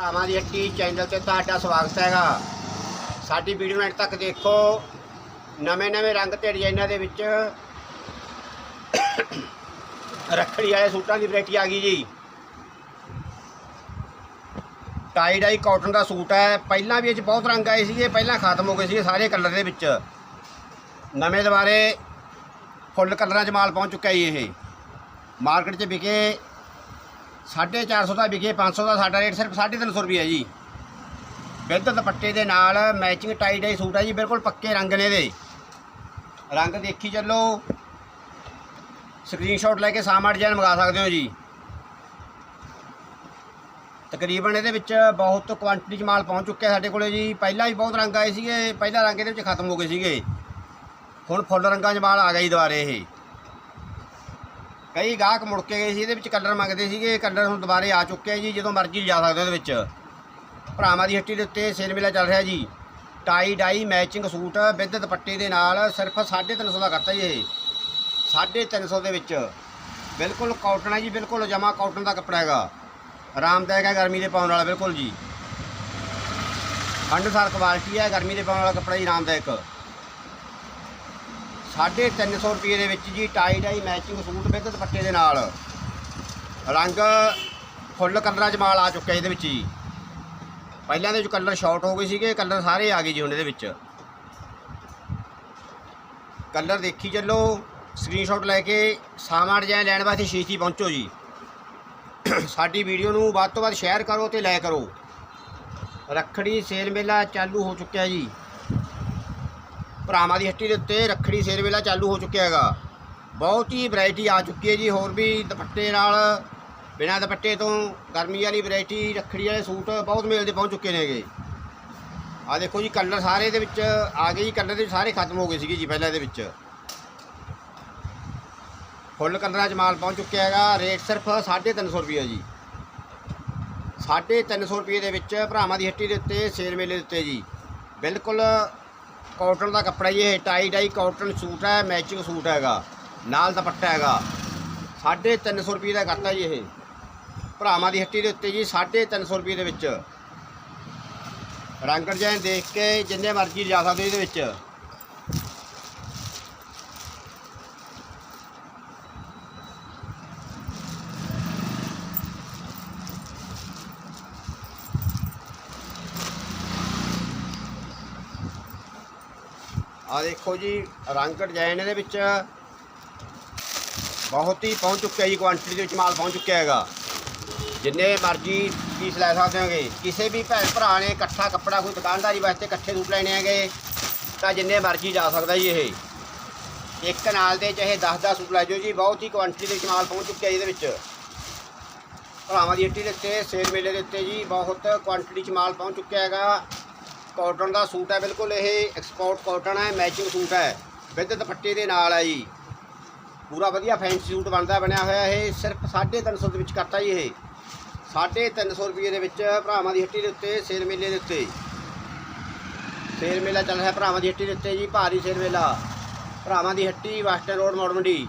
ਭਰਾਵਾਂ ਦੀ ਹੱਟੀ ਚੈਨਲ ਤੇ ਤੁਹਾਡਾ ਸਵਾਗਤ ਹੈਗਾ। ਸਾਡੀ ਵੀਡੀਓ ਨੂੰ ਅੰਤ ਤੱਕ ਦੇਖੋ। ਨਵੇਂ ਨਵੇਂ ਰੰਗ ਤੇ ਡਿਜ਼ਾਈਨਾਂ ਦੇ ਵਿੱਚ। ਰੱਖੜੀ ਵਾਲੇ ਸੂਟਾਂ ਦੀ ਵੈਰਾਈਟੀ ਆ ਗਈ ਜੀ। ਟਾਈ ਡਾਈ ਕਾਟਨ ਦਾ ਸੂਟ ਹੈ। ਪਹਿਲਾਂ ਵੀ ਇਹ 'ਚ ਬਹੁਤ ਰੰਗ ਆਏ ਸੀਗੇ, ਪਹਿਲਾਂ ਖਤਮ ਹੋ ਗਏ ਸੀਗੇ ਸਾਰੇ ਕਲਰ ਦੇ ਵਿੱਚ। ਨਵੇਂ ਦੁਬਾਰੇ ਫੁੱਲ ਕਲਰਾਂ 'ਚ ਮਾਲ ਪਹੁੰਚ ਚੁੱਕਾ ਜੀ ਇਹ। ਮਾਰਕੀਟ 'ਚ ਵਿਕੇ। 450 ਦਾ ਵਿਕੇ 500 ਦਾ ਸਾਡਾ ਰੇਟ ਸਿਰਫ 350 ਰੁਪਏ ਹੈ ਜੀ। ਬਿੱਧ ਦੁਪੱਟੇ ਦੇ ਨਾਲ ਮੈਚਿੰਗ ਟਾਈ ਡਾਈ ਸੂਟ ਹੈ ਜੀ, ਬਿਲਕੁਲ ਪੱਕੇ ਰੰਗ ਨੇ ਇਹਦੇ। ਰੰਗ ਦੇਖੀ ਚੱਲੋ। ਸਕਰੀਨਸ਼ਾਟ ਲੈ ਕੇ ਸਾਮਾ ਡਿਜ਼ਾਈਨ ਮੰਗਾ ਸਕਦੇ ਹੋ ਜੀ। ਤਕਰੀਬਨ ਇਹਦੇ ਵਿੱਚ ਬਹੁਤ ਕੁਆਂਟੀਟੀ 'ਚ ਮਾਲ ਪਹੁੰਚ ਚੁੱਕਿਆ ਸਾਡੇ ਕੋਲੇ ਜੀ। ਪਹਿਲਾਂ ਵੀ ਬਹੁਤ ਰੰਗ ਆਏ ਸੀਗੇ, ਪਹਿਲਾਂ ਰੰਗ ਇਹਦੇ ਵਿੱਚ ਖਤਮ ਹੋ ਗਏ ਸੀਗੇ। ਹੁਣ ਫੁੱਲ ਰੰਗਾਂ 'ਚ ਮਾਲ ਆ ਗਿਆ ਜੀ ਦੁਬਾਰੇ ਇਹ। ਕਈ ਗਾਹਕ ਮੁੜ ਕੇ ਗਏ ਸੀ, ਇਹਦੇ ਵਿੱਚ ਕਲਰ ਮੰਗਦੇ ਸੀਗੇ ਕਲਰ ਹੁਣ ਦੁਬਾਰੇ ਆ ਚੁੱਕਿਆ ਜੀ, ਜਦੋਂ ਮਰਜ਼ੀ ਜਾ ਸਕਦੇ ਹੋ ਇਹਦੇ ਵਿੱਚ। ਭਰਾਵਾਂ ਦੀ ਹੱਟੀ ਦੇ ਉੱਤੇ ਸੇਲ ਮੇਲਾ ਚੱਲ ਰਿਹਾ ਜੀ। Tie dye matching suit with ਦੁਪੱਟੇ ਦੇ ਨਾਲ ਸਿਰਫ 350 ਦਾ ਕਰਤਾ ਜੀ ਇਹ। 350 ਦੇ ਵਿੱਚ। ਬਿਲਕੁਲ ਕਾਟਨ ਹੈ ਜੀ, ਬਿਲਕੁਲ ਜਮਾ ਕਾਟਨ ਦਾ ਕੱਪੜਾ ਹੈਗਾ। ਆਰਾਮਦਾਇਕ ਹੈ ਗਰਮੀ ਦੇ ਪਾਉਣ ਵਾਲਾ, ਬਿਲਕੁਲ ਜੀ। ਹੰਡਸਾਰ ਕੁਆਲਿਟੀ ਹੈ, ਗਰਮੀ ਦੇ ਪਾਉਣ ਵਾਲਾ ਕੱਪੜਾ ਜੀ, ਆਰਾਮਦਾਇਕ। 350 ਰੁਪਏ ਦੇ ਵਿੱਚ ਜੀ tie dye matching suit with ਦੁਪੱਟੇ ਦੇ ਨਾਲ। ਰੰਗ ਫੁੱਲ ਕਲਰਾਂ 'ਚ ਮਾਲ ਆ ਚੁੱਕਿਆ ਇਹਦੇ ਵਿੱਚ ਜੀ। ਪਹਿਲਾਂ ਦੇ ਵਿੱਚ ਕਲਰ ਸ਼ਾਰਟ ਹੋ ਗਏ ਸੀਗੇ ਕਲਰ ਸਾਰੇ ਆ ਗਏ ਜੀ ਹੁਣ ਇਹਦੇ ਵਿੱਚ। ਕਲਰ ਦੇਖੀ ਚੱਲੋ ਸਕਰੀਨਸ਼ਾਟ ਲੈ ਕੇ ਸਾਮਾਨ ਡਿਜ਼ਾਈਨ ਲੈਣ ਵਾਸਤੇ ਸ਼ੀਸ਼ੀ ਪਹੁੰਚੋ ਜੀ। ਸਾਡੀ ਵੀਡੀਓ ਨੂੰ ਵੱਧ ਤੋਂ ਵੱਧ ਸ਼ੇਅਰ ਕਰੋ ਤੇ ਲਾਇਕ ਕਰੋ। ਰੱਖੜੀ ਸੇਲ ਮੇਲਾ ਚਾਲੂ ਹੋ ਚੁੱਕਿਆ ਜੀ। ਭਰਾਵਾਂ ਦੀ ਹੱਟੀ ਦੇ ਉੱਤੇ ਰੱਖੜੀ ਸ਼ੇਰ ਮੇਲਾ ਚਾਲੂ ਹੋ ਚੁੱਕਿਆ ਹੈਗਾ। ਬਹੁਤ ਹੀ ਵੈਰਾਈਟੀ ਆ ਚੁੱਕੀ ਹੈ ਜੀ, ਹੋਰ ਵੀ ਦੁਪੱਟੇ ਨਾਲ, ਬਿਨਾਂ ਦੁਪੱਟੇ ਤੋਂ ਗਰਮੀ ਵਾਲੀ ਵੈਰਾਈਟੀ ਰੱਖੜੀ ਵਾਲੇ ਸੂਟ ਬਹੁਤ ਮੇਲ ਦੇ ਪਹੁੰਚ ਚੁੱਕੇ ਨੇਗੇ ਆ ਦੇਖੋ ਜੀ ਕਲਰ ਸਾਰੇ ਦੇ ਵਿੱਚ ਆ ਗਏ ਜੀ ਕਲਰ ਦੇ ਸਾਰੇ ਖਤਮ ਹੋ ਗਏ ਸੀਗੇ ਜੀ ਪਹਿਲਾਂ ਇਹਦੇ ਵਿੱਚ। ਫੁੱਲ ਕਲਰਾਂ 'ਚ ਮਾਲ ਪਹੁੰਚ ਚੁੱਕਿਆ ਹੈਗਾ ਰੇਟ ਸਿਰਫ 350 ਰੁਪਏ ਜੀ। 350 ਰੁਪਏ ਦੇ ਵਿੱਚ ਭਰਾਵਾਂ ਦੀ ਹੱਟੀ ਦੇ ਉੱਤੇ ਸੇਲ ਮੇਲੇ ਦੇ ਉੱਤੇ ਜੀ। ਬਿਲਕੁਲ ਕਾਟਨ ਦਾ ਕੱਪੜਾ ਜੀ, ਇਹ ਟਾਈ ਟਾਈ ਕਾਟਨ ਸੂਟ ਹੈ ਮੈਚਿੰਗ ਸੂਟ ਹੈਗਾ। ਨਾਲ ਦੁਪੱਟਾ ਹੈਗਾ। 350 ਰੁਪਏ ਦਾ ਕਰਤਾ ਜੀ ਇਹ। ਭਰਾਵਾਂ ਦੀ ਹੱਟੀ ਦੇ ਉੱਤੇ ਜੀ 350 ਰੁਪਏ ਦੇ ਵਿੱਚ। ਰੰਗ ਡਿਜ਼ਾਈਨ ਦੇਖ ਕੇ ਜਿੰਨੇ ਮਰਜ਼ੀ ਜਾ ਸਕਦੇ ਇਹਦੇ ਵਿੱਚ। ਆ ਦੇਖੋ ਜੀ, ਰੰਗ ਡਿਜ਼ਾਈਨ ਇਹਦੇ ਵਿੱਚ ਬਹੁਤ ਹੀ ਪਹੁੰਚ ਚੁੱਕਿਆ ਜੀ ਕੁਆਂਟੀਟੀ ਦੇ ਵਿੱਚ ਮਾਲ ਪਹੁੰਚ ਚੁੱਕਿਆ ਹੈਗਾ। ਜਿੰਨੇ ਮਰਜ਼ੀ ਪੀਸ ਲੈ ਸਕਦੇ ਹੋਗੇ। ਕਿਸੇ ਵੀ ਭੈਣ ਭਰਾ ਨੇ ਇਕੱਠਾ ਕੱਪੜਾ ਕੋਈ ਦੁਕਾਨਦਾਰੀ ਵਾਸਤੇ ਇਕੱਠੇ ਸੂਟ ਲੈਣੇ ਹੈਗੇ, ਤਾਂ ਜਿੰਨੇ ਮਰਜ਼ੀ ਜਾ ਸਕਦਾ ਜੀ ਇਹ। ਇੱਕ ਨਾਲ ਦੇ ਚਾਹੇ 10-10 ਸੂਟ ਲੈ ਜਾਓ ਜੀ, ਬਹੁਤ ਹੀ ਕੁਆਂਟੀਟੀ ਦੇ ਵਿੱਚ ਮਾਲ ਪਹੁੰਚ ਚੁੱਕਿਆ ਇਹਦੇ ਵਿੱਚ। ਭਰਾਵਾਂ ਦੀ ਹੱਟੀ ਦੇ ਉੱਤੇ, ਸੇਲ ਮੇਲੇ ਦੇ ਉੱਤੇ ਜੀ, ਬਹੁਤ ਕੁਆਂਟੀਟੀ 'ਚ ਮਾਲ ਪਹੁੰਚ ਚੁੱਕਿਆ ਹੈਗਾ। ਕਾਟਨ ਦਾ ਸੂਟ ਹੈ, ਬਿਲਕੁਲ ਇਹ ਐਕਸਪੋਰਟ ਕਾਟਨ ਹੈ ਮੈਚਿੰਗ ਸੂਟ ਹੈ, ਵਿਦ ਦੁਪੱਟੇ ਦੇ ਨਾਲ ਹੈ ਜੀ। ਪੂਰਾ ਵਧੀਆ ਫੈਂਸੀ ਸੂਟ ਬਣਦਾ, ਬਣਿਆ ਹੋਇਆ ਇਹ, ਸਿਰਫ 350 ਦੇ ਵਿੱਚ ਕਰਤਾ ਜੀ ਇਹ। 350 ਰੁਪਏ ਦੇ ਵਿੱਚ ਭਰਾਵਾਂ ਦੀ ਹੱਟੀ ਦੇ ਉੱਤੇ, ਸੇਲ ਮੇਲੇ ਦੇ ਉੱਤੇ। ਸੇਲ ਮੇਲਾ ਚੱਲ ਰਿਹਾ ਭਰਾਵਾਂ ਦੀ ਹੱਟੀ ਦੇ ਉੱਤੇ ਜੀ, ਭਾਰੀ ਸੇਲ ਮੇਲਾ। ਭਰਾਵਾਂ ਦੀ ਹੱਟੀ ਵੈਸਟਰਨ ਰੋਡ ਮੋੜ ਮੰਡੀ